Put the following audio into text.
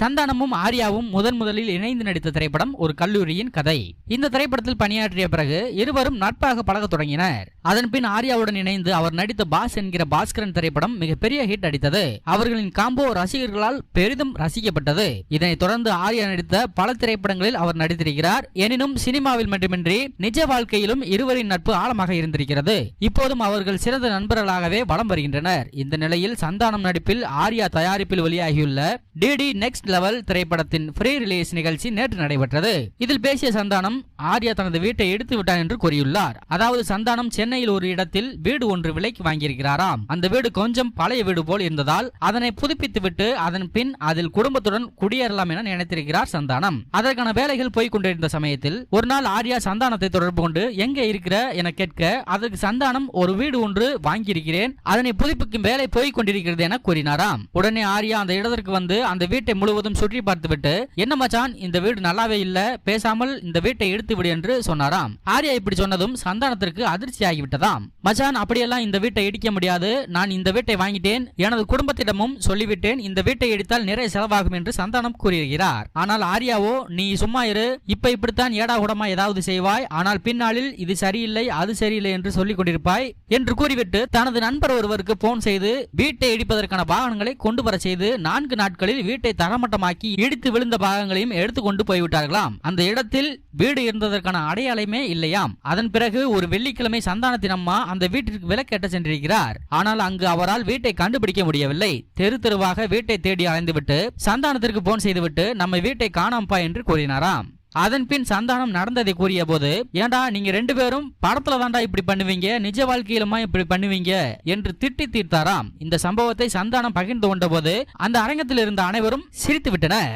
சந்தானமும் ஆர்யாவும் முதன் முதலில் இணைந்து நடித்த திரைப்படம் ஒரு கல்லூரியின் கதை. இந்த திரைப்படத்தில் பணியாற்றிய பிறகு இருவரும் நட்பாக பழக தொடங்கினர். அதன் பின் ஆர்யாவுடன் இணைந்து அவர் நடித்த பாஸ் என்கிற பாஸ்கரன் திரைப்படம் மிகப்பெரிய ஹிட் அடித்தது. அவர்களின் காம்போ ரசிகர்களால் பெரிதும் ரசிக்கப்பட்டது. இதனைத் தொடர்ந்து ஆர்யா நடித்த பல திரைப்படங்களில் அவர் நடித்திருக்கிறார். எனினும் சினிமாவில் மட்டுமின்றி நிஜ வாழ்க்கையிலும் இருவரின் நட்பு ஆழமாக இருந்திருக்கிறது. இப்போதும் அவர்கள் சிறந்த நண்பர்களாகவே வலம் வருகின்றனர். இந்த நிலையில் சந்தானம் நடிப்பில் ஆர்யா தயாரிப்பில் வெளியாகியுள்ள டிடி நெக்ஸ்ட் நெக்ஸ்ட் லெவல் திரைப்படத்தின் ஃப்ரீ ரிலீஸ் நிகழ்ச்சி நேற்று நடைபெற்றது. இதில் பேசிய சந்தானம் ஆர்யா தனது வீட்டை எடுத்து விட்டான் என்று கூறியுள்ளார். அதாவது சந்தானம் சென்னையில் ஒரு இடத்தில் வீடு ஒன்று விலைக்கு வாங்கியிருக்கிறாராம். அந்த வீடு கொஞ்சம் பழைய வீடு போல் இருந்ததால் அதனை புதுப்பித்துவிட்டு அதன் பின் அதில் குடும்பத்துடன் குடியேறலாம் என நினைத்திருக்கிறார் சந்தானம். அதற்கான வேலைகள் போய்க் கொண்டிருந்த சமயத்தில் ஒரு நாள் ஆர்யா சந்தானத்தை தொடர்பு கொண்டு எங்கே இருக்கிற? என கேட்க அதற்கு சந்தானம் ஒரு வீடு ஒன்று வாங்கியிருக்கிறேன். அதனை புதுப்பிக்கும் வேலை போய்க் கொண்டிருக்கிறது என கூறினாராம். உடனே ஆர்யா அந்த இடத்திற்கு வந்து அந்த வீட்டை முழு முழுவதும் சுற்றி பார்த்துவிட்டு என்ன மச்சான் இந்த வீடு நல்லாவே இல்ல பேசாமல் இந்த வீட்டை எடுத்து விடு என்று சொன்னாராம். ஆர்யா இப்படி சொன்னதும் சந்தானத்திற்கு அதிர்ச்சி ஆகிவிட்டதாம் மச்சான் அப்படியெல்லாம் இந்த வீட்டை இடிக்க முடியாது. நான் இந்த வீட்டை வாங்கிட்டேன். எனது குடும்பத்திடமும் சொல்லிவிட்டேன். இந்த வீட்டை இடித்தால் நிறைய செலவாகும் என்று சந்தானம் கூறியிருக்கிறார். ஆனால் ஆர்யாவோ நீ சும்மா இரு. இப்ப இப்படித்தான் ஏடா உடமா ஏதாவது செய்வாய். ஆனால் பின்னாளில் இது சரியில்லை அது சரியில்லை என்று சொல்லிக் கொண்டிருப்பாய் என்று கூறிவிட்டு தனது நண்பர் ஒருவருக்கு போன் செய்து வீட்டை இடிப்பதற்கான வாகனங்களை கொண்டு வர செய்து நான்கு நாட்களில் வீட்டை தரைமட்டமாக்கி இடித்து விழுந்த பாகங்களையும் எடுத்துக்கொண்டு போய்விட்டார்களாம். அந்த இடத்தில் வீடு இருந்ததற்கான அடையாளமே இல்லையாம். அதன் பிறகு ஒரு வெள்ளிக்கிழமை சந்தானத்தின் அம்மா அந்த வீட்டிற்கு விலக்கேட்ட சென்றிருக்கிறார். ஆனால் அங்கு அவரால் வீட்டை கண்டுபிடிக்க முடியவில்லை. தெரு தெருவாக வீட்டை தேடி அலைந்துவிட்டு சந்தானத்திற்கு போன் செய்துவிட்டு நம்ம வீட்டை காணாம்பா என்று கூறினாராம். அதன் பின் சந்தானம் நடந்ததை கூறிய போது ஏண்டா நீங்க ரெண்டு பேரும் படத்துல தாண்டா இப்படி பண்ணுவீங்க? நிஜ வாழ்க்கையிலுமா இப்படி பண்ணுவீங்க? என்று திட்டி தீர்த்தாராம். இந்த சம்பவத்தை சந்தானம் பகிர்ந்து கொண்ட போது அந்த அரங்கத்தில் இருந்த அனைவரும் சிரித்து விட்டனர்